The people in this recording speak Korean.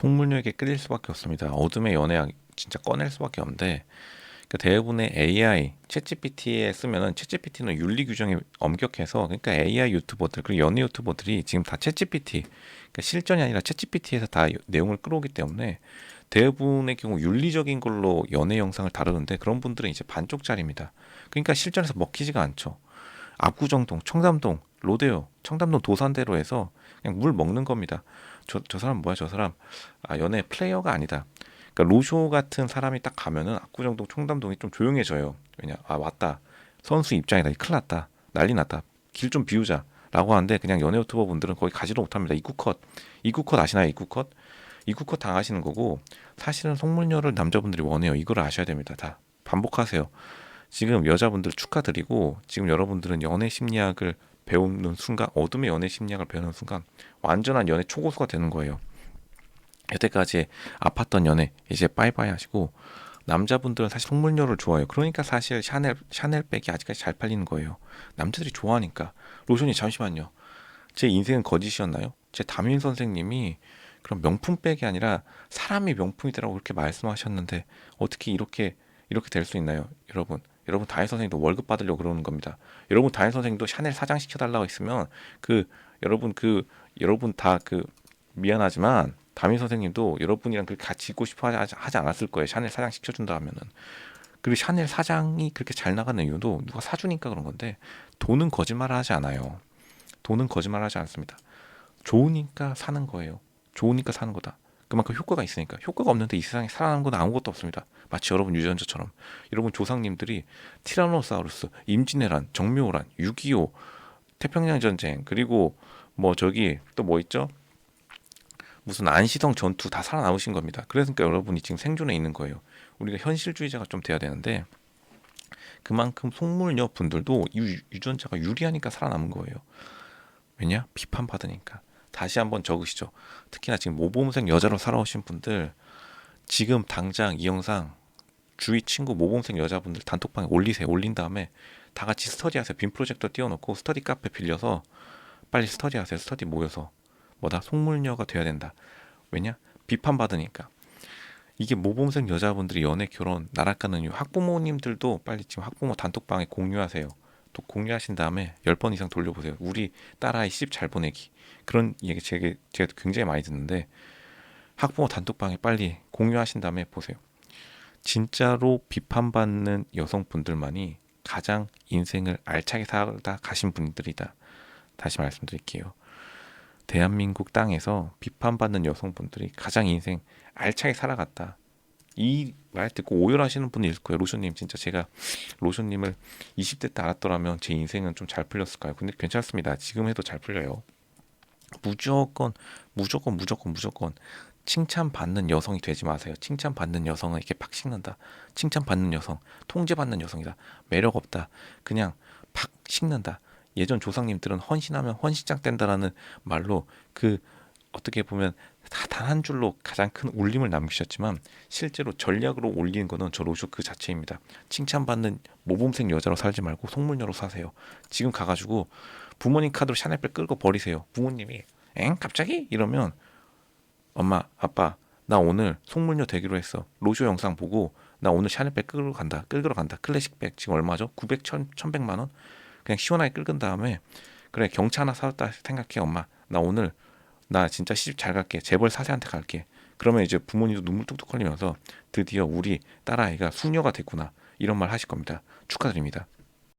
폭물력에 끌릴 수밖에 없습니다. 어둠의 연애학 진짜 꺼낼 수밖에 없는데 그 대부분의 AI, 챗GPT에 쓰면은 챗GPT는 윤리 규정이 엄격해서 그러니까 AI 유튜버들 그리고 연예 유튜버들이 지금 다 챗GPT 그러니까 실전이 아니라 챗GPT에서 다 내용을 끌어오기 때문에 대부분의 경우 윤리적인 걸로 연애 영상을 다루는데 그런 분들은 이제 반쪽짜리입니다. 그러니까 실전에서 먹히지가 않죠. 압구정동, 청담동, 로데오, 청담동 도산대로 해서 그냥 물 먹는 겁니다. 저, 저 사람 뭐야 저 사람 아 연애 플레이어가 아니다. 그러니까 로쇼 같은 사람이 딱 가면은 압구정동 청담동이 좀 조용해져요. 왜냐 아 왔다 선수 입장이다 큰일 났다 난리 났다 길 좀 비우자 라고 하는데 그냥 연애 유튜버 분들은 거기 가지도 못합니다. 입구 컷 입구 컷 아시나요 입구 컷 입구 컷 당하시는 거고 사실은 속물녀를 남자분들이 원해요. 이걸 아셔야 됩니다. 다 반복하세요. 지금 여자분들 축하드리고 지금 여러분들은 연애 심리학을 배우는 순간 어둠의 연애 심리학을 배우는 순간 완전한 연애 초고수가 되는 거예요. 여태까지 아팠던 연애 이제 빠이빠이 하시고 남자분들은 사실 속물녀를 좋아해요. 그러니까 사실 샤넬 샤넬백이 아직까지 잘 팔리는 거예요. 남자들이 좋아하니까 로션이 잠시만요. 제 인생은 거짓이었나요? 제 담임 선생님이 그런 명품백이 아니라 사람이 명품이더라고 그렇게 말씀하셨는데 어떻게 이렇게 이렇게 될 수 있나요, 여러분? 여러분 담임 선생님도 월급 받으려고 그러는 겁니다. 여러분 담임 선생님도 샤넬 사장 시켜달라고 했으면 그 여러분 그 여러분 다 그 미안하지만 담임 선생님도 여러분이랑 그렇게 같이 있고 싶어 하지 않았을 거예요. 샤넬 사장 시켜준다 하면은 그리고 샤넬 사장이 그렇게 잘 나가는 이유도 누가 사주니까 그런 건데 돈은 거짓말을 하지 않아요. 돈은 거짓말을 하지 않습니다. 좋으니까 사는 거예요. 좋으니까 사는 거다. 그만큼 효과가 있으니까 효과가 없는데 이 세상에 살아남은 건 아무것도 없습니다. 마치 여러분 유전자처럼 여러분 조상님들이 티라노사우루스, 임진왜란, 정묘란, 6.25, 태평양 전쟁 그리고 뭐 저기 또 뭐 있죠? 무슨 안시성 전투 다 살아남으신 겁니다. 그러니까 여러분이 지금 생존해 있는 거예요. 우리가 현실주의자가 좀 돼야 되는데 그만큼 속물녀 분들도 유, 유전자가 유리하니까 살아남은 거예요. 왜냐? 비판받으니까. 다시 한번 적으시죠. 특히나 지금 모범생 여자로 살아오신 분들 지금 당장 이 영상 주위 친구 모범생 여자분들 단톡방에 올리세요. 올린 다음에 다 같이 스터디하세요. 빔 프로젝터 띄워놓고 스터디 카페 빌려서 빨리 스터디하세요. 스터디 모여서 뭐다 속물녀가 돼야 된다. 왜냐? 비판 받으니까. 이게 모범생 여자분들이 연애 결혼 나락가는 이유 학부모님들도 빨리 지금 학부모 단톡방에 공유하세요. 또 공유하신 다음에 10번 이상 돌려보세요. 우리 딸아이 시집 잘 보내기. 그런 얘기 제가, 제가 굉장히 많이 듣는데 학부모 단톡방에 빨리 공유하신 다음에 보세요. 진짜로 비판받는 여성분들만이 가장 인생을 알차게 살다 가신 분들이다. 다시 말씀드릴게요. 대한민국 땅에서 비판받는 여성분들이 가장 인생 알차게 살아갔다. 이 말 듣고 오열하시는 분이 있을 거예요. 로션님 진짜 제가 로션님을 20대 때 알았더라면 제 인생은 좀 잘 풀렸을까요? 근데 괜찮습니다. 지금 해도 잘 풀려요. 무조건 무조건 무조건 무조건 칭찬받는 여성이 되지 마세요. 칭찬받는 여성은 이렇게 팍 식는다. 칭찬받는 여성, 통제받는 여성이다. 매력 없다. 그냥 팍 식는다. 예전 조상님들은 헌신하면 헌신장 뗀다라는 말로 그 어떻게 보면 단 한 줄로 가장 큰 울림을 남기셨지만 실제로 전략으로 올리는 거는 저 로쇼 그 자체입니다. 칭찬받는 모범생 여자로 살지 말고 속물녀로 사세요. 지금 가가지고 부모님 카드로 샤넬백 끌고 버리세요. 부모님이 엥 갑자기 이러면 엄마 아빠 나 오늘 속물녀 되기로 했어. 로쇼 영상 보고 나 오늘 샤넬백 끌고 간다. 끌고 간다. 클래식백 지금 얼마죠? 900, 1000, 1100만 원? 그냥 시원하게 끌은 다음에 그래 경차 하나 사왔다 생각해 엄마 나 오늘 나 진짜 시집 잘 갈게. 재벌 사세한테 갈게. 그러면 이제 부모님도 눈물 뚝뚝 흘리면서 드디어 우리 딸아이가 수녀가 됐구나. 이런 말 하실 겁니다. 축하드립니다